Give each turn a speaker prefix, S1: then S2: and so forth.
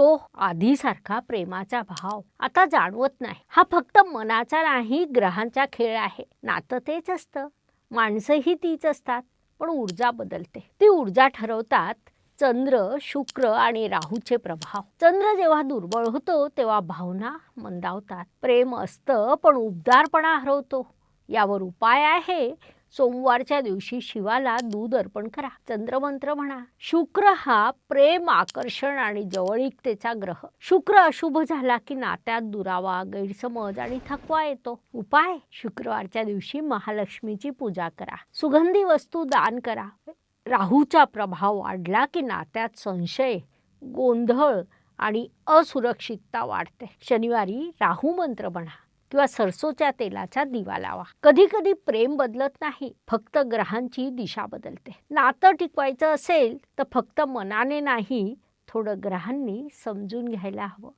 S1: तो आधीसारखा प्रेमाचा भाव आता जाणवत नाही. हा फक्त मनाचा नाही ग्रहांचा खेळ आहे. नातं तेच असतं. माणसंही तीच असतात पण ऊर्जा बदलते. ती ऊर्जा ठरवतात चंद्र शुक्र आणि राहूचे प्रभाव. चंद्र जेव्हा दुर्बळ होतो तेव्हा भावना मंदावतात. प्रेम असतं पण उबदारपणा हरवतो. यावर उपाय आहे सोमवारच्या दिवशी शिवाला दूध अर्पण करा. चंद्रमंत्र म्हणा. शुक्र हा प्रेम आकर्षण आणि जवळीकतेचा ग्रह. शुक्र अशुभ झाला की नात्यात दुरावा गैरसमज आणि थकवा येतो. उपाय शुक्रवारच्या दिवशी महालक्ष्मीची पूजा करा. सुगंधी वस्तू दान करा. राहूचा प्रभाव वाढला की नात्यात संशय गोंधळ आणि असुरक्षितता वाढते. शनिवारी राहू मंत्र म्हणा. किंवा सरसोच्या तेलाचा दिवा लावा. कधी कधी प्रेम बदलत नाही फक्त ग्रहांची दिशा बदलते. नातं टिकवायचं असेल तर फक्त मनाने नाही थोडं ग्रहांनी समजून घ्यायला हवं.